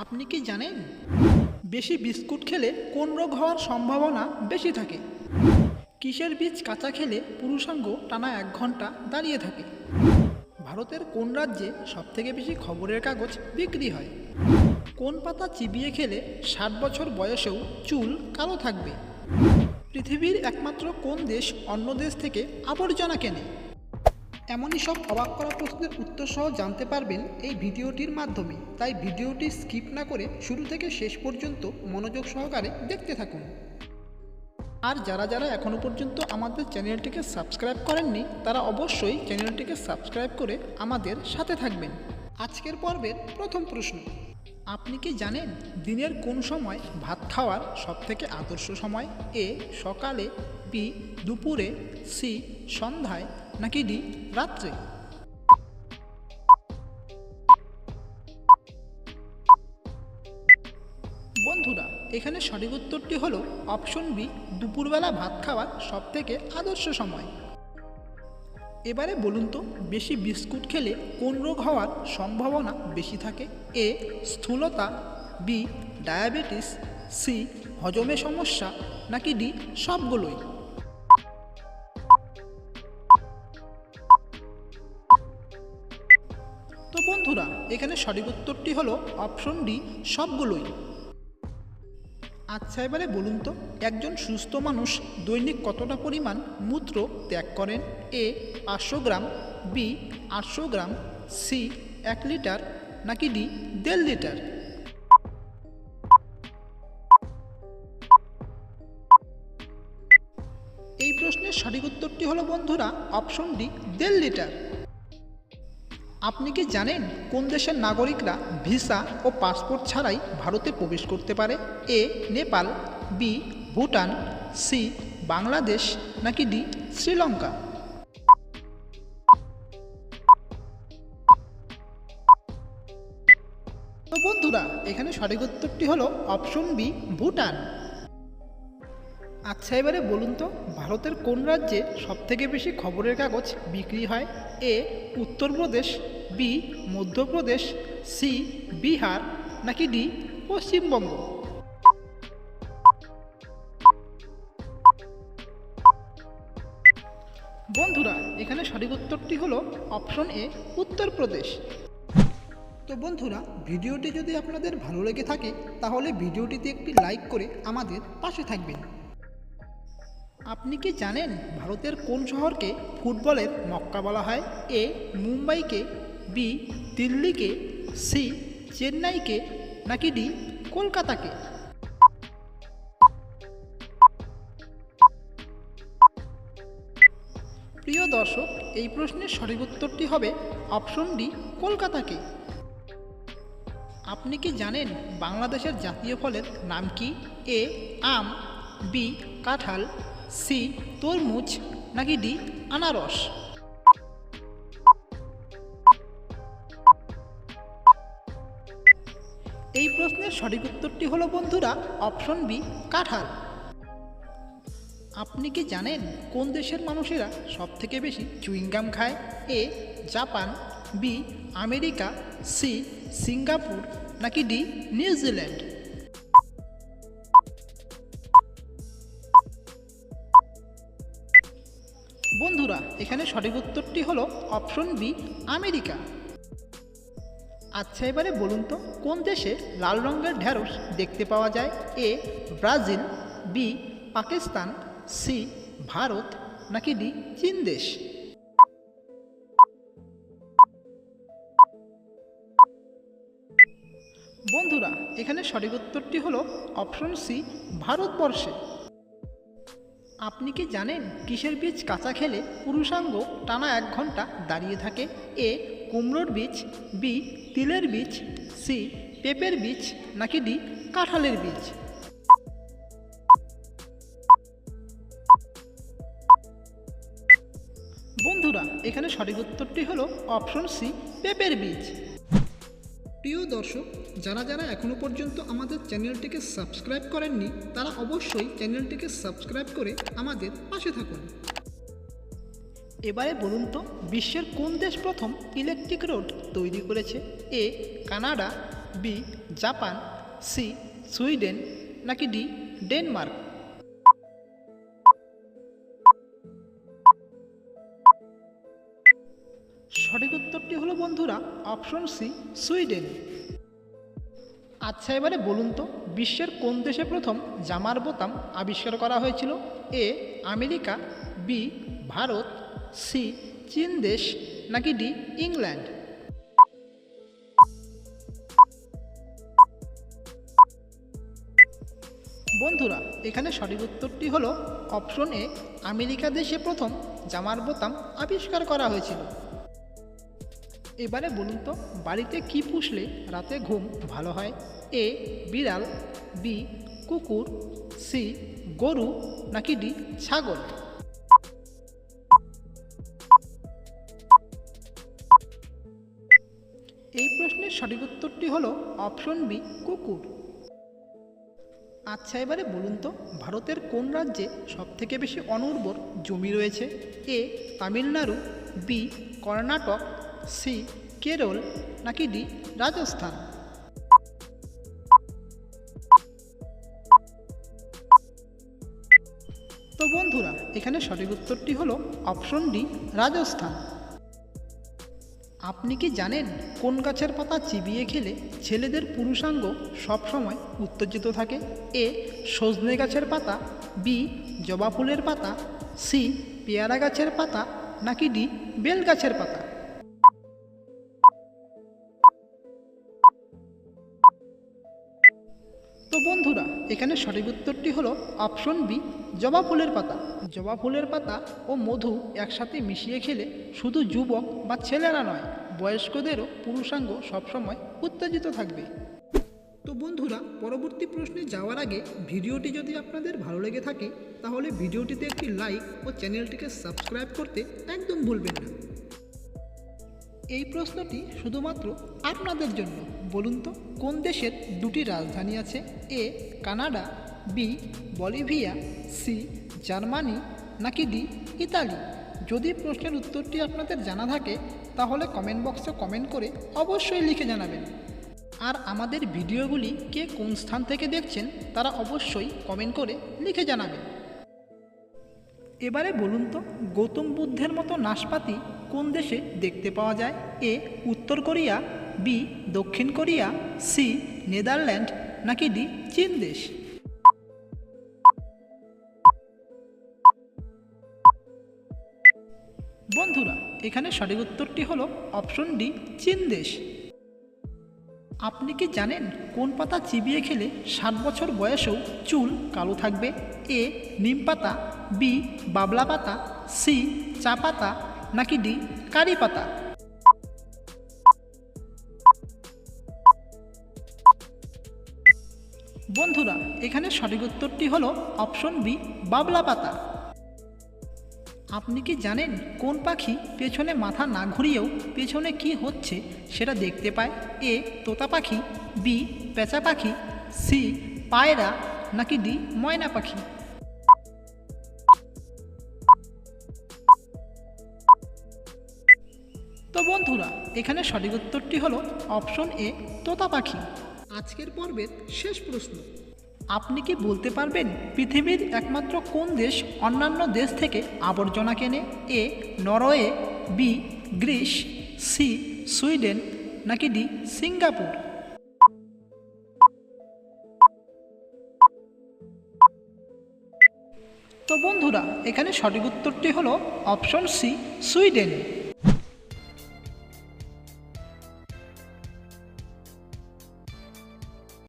আপনি কি জানেন? বেশি বিস্কুট খেলে কোন রোগ হওয়ার সম্ভাবনা বেশি থাকে? কিসের বীজ কাঁচা খেলে পুরুষাঙ্গ টানা এক ঘণ্টা দাঁড়িয়ে থাকে? ভারতের কোন রাজ্যে সবথেকে বেশি খবরের কাগজ বিক্রি হয়? কোন পাতা চিবিয়ে খেলে ষাট বছর বয়সেও চুল কালো থাকবে? পৃথিবীর একমাত্র কোন দেশ অন্য দেশ থেকে আবর্জনা কেনে? এমনই সব অবাক করা প্রশ্নের উত্তর সহ জানতে পারবেন এই ভিডিওটির মাধ্যমে। তাই ভিডিওটি স্কিপ না করে শুরু থেকে শেষ পর্যন্ত মনোযোগ সহকারে দেখতে থাকুন। আর যারা যারা এখনও পর্যন্ত আমাদের চ্যানেলটিকে সাবস্ক্রাইব করেননি, তারা অবশ্যই চ্যানেলটিকে সাবস্ক্রাইব করে আমাদের সাথে থাকবেন। আজকের পর্বের প্রথম প্রশ্ন। আপনি কি জানেন দিনের কোন সময় ভাত খাওয়ার সবথেকে আদর্শ সময়? এ সকালে, বি দুপুরে, সি সন্ধ্যায় নাকি ডি? রাত্রে। বন্ধুরা, এখানে সঠিক উত্তরটি হলো অপশন বি, দুপুরবেলা ভাত খাওয়ার সবথেকে আদর্শ সময়। এবারে বলুন তো, বেশি বিস্কুট খেলে কোন রোগ হওয়ার সম্ভাবনা বেশি থাকে? এ, স্থূলতা, বি, ডায়াবেটিস, সি, হজমে সমস্যা, নাকি ডি, সবগুলোই? তো বন্ধুরা, এখানে সঠিক উত্তরটি হলো অপশন ডি, সবগুলোই। আচ্ছা এবারে বলুন তো, একজন সুস্থ মানুষ দৈনিক কতটা পরিমাণ মূত্র ত্যাগ করেন? এ, পাঁচশো গ্রাম, বি, আটশো গ্রাম, সি, এক লিটার, নাকি ডি, দেড় লিটার? এই প্রশ্নের সঠিক উত্তরটি হলো বন্ধুরা, অপশন ডি, দেড় লিটার। আপনি কি জানেন কোন দেশের নাগরিকরা ভিসা ও পাসপোর্ট ছাড়াই ভারতে প্রবেশ করতে পারে? A, Nepal, B, Bhutan, C, Bangladesh, নাকি ডি, শ্রীলঙ্কা? তো বন্ধুরা, এখানে সঠিক উত্তরটি হলো অপশন বি, ভুটান। আচ্ছা এবারে বলুন তো, ভারতের কোন রাজ্যে সবথেকে বেশি খবরের কাগজ বিক্রি হয়? A, Uttar Pradesh, B, Madhya Pradesh, C, Bihar, নাকি ডি, পশ্চিমবঙ্গ? বন্ধুরা, এখানে সঠিক উত্তরটি হলো অপশন এ, উত্তরপ্রদেশ। তো বন্ধুরা, ভিডিওটি যদি আপনাদের ভালো লেগে থাকে, তাহলে ভিডিওটিতে একটি লাইক করে আমাদের পাশে থাকবেন। আপনি কি জানেন ভারতের কোন শহরকে ফুটবলের মক্কা বলা হয়? এ, মুম্বাইকে, বি, দিল্লিকে, সি, চেন্নাইকে, নাকি ডি, কলকাতাকে? প্রিয় দর্শক, এই প্রশ্নের সঠিক উত্তরটি হবে অপশন ডি, কলকাতাকে। আপনি কি জানেন বাংলাদেশের জাতীয় ফলের নাম কি? এ, আম, বি, কাঁঠাল সি তরমুজ নাকি ডি, আনারস? এই প্রশ্নের সঠিক উত্তরটি হলো, বন্ধুরা, অপশন বি, কাঁঠাল। আপনি কি জানেন কোন দেশের মানুষেরা সব থেকে বেশি চুইংগাম খায়? A, Japan, B, America, C, Singapore, নাকি ডি, নিউজিল্যান্ড? এখানে সঠিক উত্তরটি হলো অপশন বি, আমেরিকা। আচ্ছা এবারে বলুন তো, কোন দেশে লাল রঙের ঢ্যাঁড়স দেখতে পাওয়া যায়? A, Brazil, B, Pakistan, C, Bharat, নাকি ডি, চীন দেশ? বন্ধুরা, এখানে সঠিক উত্তরটি হলো অপশন সি, ভারতবর্ষে। আপনি কি জানেন কিসের বীজ কাঁচা খেলে পুরুষাঙ্গ টানা এক ঘণ্টা দাঁড়িয়ে থাকে? এ, কুমড়োর বীজ, বি, তিলের বীজ, সি, পেঁপের বীজ, নাকি ডি, কাঁঠালের বীজ? বন্ধুরা, এখানে সঠিক উত্তরটি হলো অপশন সি, পেঁপের বীজ। প্রিয় দর্শক, যারা যারা এখনও পর্যন্ত আমাদের চ্যানেলটিকে সাবস্ক্রাইব করেননি, তারা অবশ্যই চ্যানেলটিকে সাবস্ক্রাইব করে আমাদের পাশে থাকুন। এবারে বলুন তো, বিশ্বের কোন দেশ প্রথম ইলেকট্রিক রোড তৈরি করেছে? A, Canada, B, Japan, C, Sweden, নাকি ডি, ডেনমার্ক? বন্ধুরা অপশন সি সুইডেন আচ্ছা এবারে বলুন তো, বিশ্বের কোন দেশে প্রথম জামার বোতাম আবিষ্কার করা হয়েছিল? A, America, B, Bharat, C, চীন দেশ, নাকি ডি, ইংল্যান্ড? বন্ধুরা, এখানে সঠিক উত্তরটি হলো অপশন এ আমেরিকা দেশে প্রথম জামার বোতাম আবিষ্কার করা হয়েছিল। এবারে বলুন তো, বাড়িতে কি পুষলে রাতে ঘুম ভালো হয়? এ, বিড়াল, বি, কুকুর, সি, গরু, নাকি ডি, ছাগল? এই প্রশ্নের সঠিক উত্তরটি হলো অপশন বি, কুকুর। আচ্ছা এবারে বলুন তো, ভারতের কোন রাজ্যে সবথেকে বেশি অনুর্বর জমি রয়েছে? A, Tamil Nadu, B, Karnataka C, Kerala নাকি ডি, রাজস্থান? তো বন্ধুরা, এখানে সঠিক উত্তরটি হলো অপশন ডি, রাজস্থান। আপনি কি জানেন কোন গাছের পাতা চিবিয়ে খেলে ছেলেদের পুরুষাঙ্গ সবসময় উত্তেজিত থাকে? এ, সজনে গাছের পাতা, বি, জবা ফুলের পাতা, সি, পেয়ারা গাছের পাতা নাকি ডি, বেল গাছের পাতা? তো বন্ধুরা, এখানে সঠিক উত্তরটি হলো অপশন বি, জবা ফুলের পাতা। জবা ফুলের পাতা ও মধু একসাথে মিশিয়ে খেলে শুধু যুবক বা ছেলেরা নয়, বয়স্কদেরও পুরুষাঙ্গ সবসময় উত্তেজিত থাকবে। তো বন্ধুরা, পরবর্তী প্রশ্নে যাওয়ার আগে ভিডিওটি যদি আপনাদের ভালো লেগে থাকে, তাহলে ভিডিওটিতে একটি লাইক ও চ্যানেলটিকে সাবস্ক্রাইব করতে একদম ভুলবেন না। এই প্রশ্নটি শুধুমাত্র আপনাদের জন্য। বলুন তো, কোন দেশের দুটি রাজধানী আছে? A, Canada, B, Bolivia, C, Germany, নাকি ডি, ইতালি? যদি প্রশ্নের উত্তরটি আপনাদের জানা থাকে, তাহলে কমেন্ট বক্সে কমেন্ট করে অবশ্যই লিখে জানাবেন। আর আমাদের ভিডিওগুলি কে কোন স্থান থেকে দেখছেন, তারা অবশ্যই কমেন্ট করে লিখে জানাবেন। এবারে বলুন তো, গৌতম বুদ্ধের মতো নাশপাতি কোন দেশে দেখতে পাওয়া যায়? এ, উত্তর কোরিয়া, বি, দক্ষিণ কোরিয়া, সি, নেদারল্যান্ড, নাকি ডি, চীন দেশ? বন্ধুরা, এখানে সঠিক উত্তরটি হলো অপশন ডি, চীন দেশ। আপনি কি জানেন কোন পাতা চিবিয়ে খেলে ষাট বছর বয়সেও চুল কালো থাকবে? এ, নিম পাতা, বি, বাবলা পাতা, সি, চা পাতা নাকি ডি? কারি পাতা? বন্ধুরা, এখানে সঠিক উত্তরটি হলো অপশন বি, বাবলা পাতা। আপনি কি জানেন কোন পাখি পেছনে মাথা না ঘুরিয়েও পেছনে কি হচ্ছে সেটা দেখতে পায়? এ, তোতা পাখি, বি, পেঁচা পাখি, সি, পায়রা, নাকি ডি, ময়না পাখি? বন্ধুরা, এখানে সঠিক উত্তরটি হলো অপশন এ, তোতা পাখি। আজকের পর্বের শেষ প্রশ্ন। আপনি কি বলতে পারবেন পৃথিবীর একমাত্র কোন দেশ অন্যান্য দেশ থেকে আবর্জনা কেনে? A, Norway, B, Greece, C, Sweden, নাকি ডি, সিঙ্গাপুর? তো বন্ধুরা, এখানে সঠিক উত্তরটি হলো অপশন সি, সুইডেন।